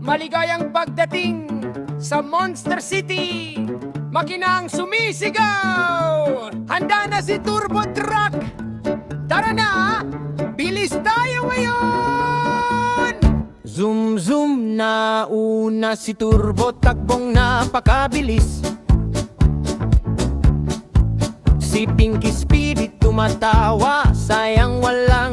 Maligayang pagdating sa Monster City! Makinang sumisigaw! Handa na si Turbo Truck! Tara na! Bilis tayo ngayon! Zoom zoom na una si Turbo takbong napakabilis Si Pinky Spirit tumatawa sayang walang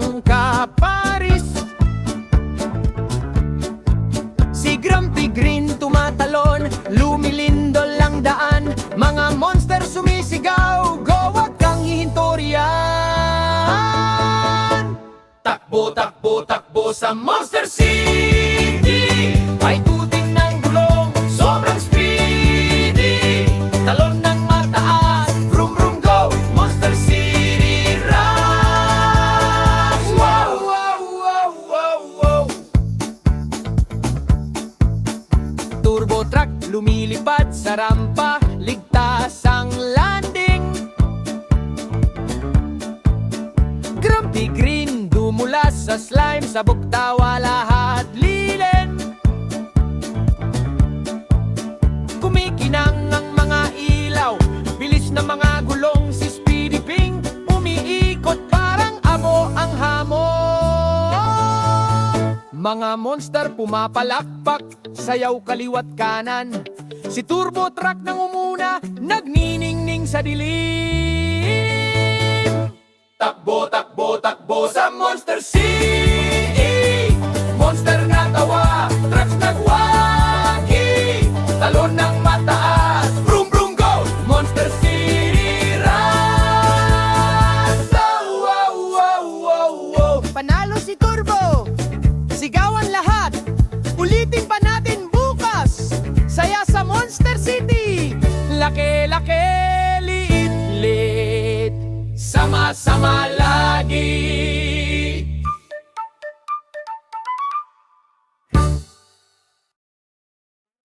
Takbo, takbo, takbo sa Monster City. Ay tuting ng gulong Sobrang speedy. Talon ng mataas Vroom, vroom, go. Monster City Rush Wow, wow, wow, wow, wow. Turbo truck lumilipad sa rampa Ligtas ang landing. Grumpy Green sa slime Sabog tawa lahat lilin. Kumikinang ang mga ilaw Bilis na mga gulong si Speedy Ping Umiikot parang amo ang hamon. Mga monster pumapalakpak Sayaw kaliwat kanan. Si Turbo Truck nang umuna Nagniningning sa dilim Takbo, takbo, takbo sa Monster City. Monster na tawa, trucks nagwagi Talon ng mataas, vroom vroom go! Monster City Rush Oh, wow, wow, wow, wow. Panalo si Turbo. Sigawan lahat. Ulitin pa natin bukas. Saya sa Monster City. Laki, Sama-sama lagi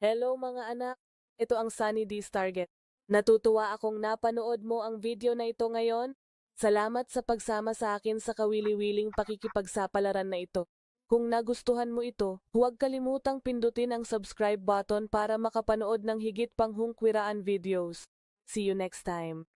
Hello mga anak, ito ang Sunny D's Target. Natutuwa akong napanood mo ang video na ito ngayon. Salamat sa pagsama sa akin sa kawili-wiling pakikipagsapalaran na ito. Kung nagustuhan mo ito, huwag kalimutang pindutin ang subscribe button para makapanood ng higit pang hungkwiraan videos. See you next time.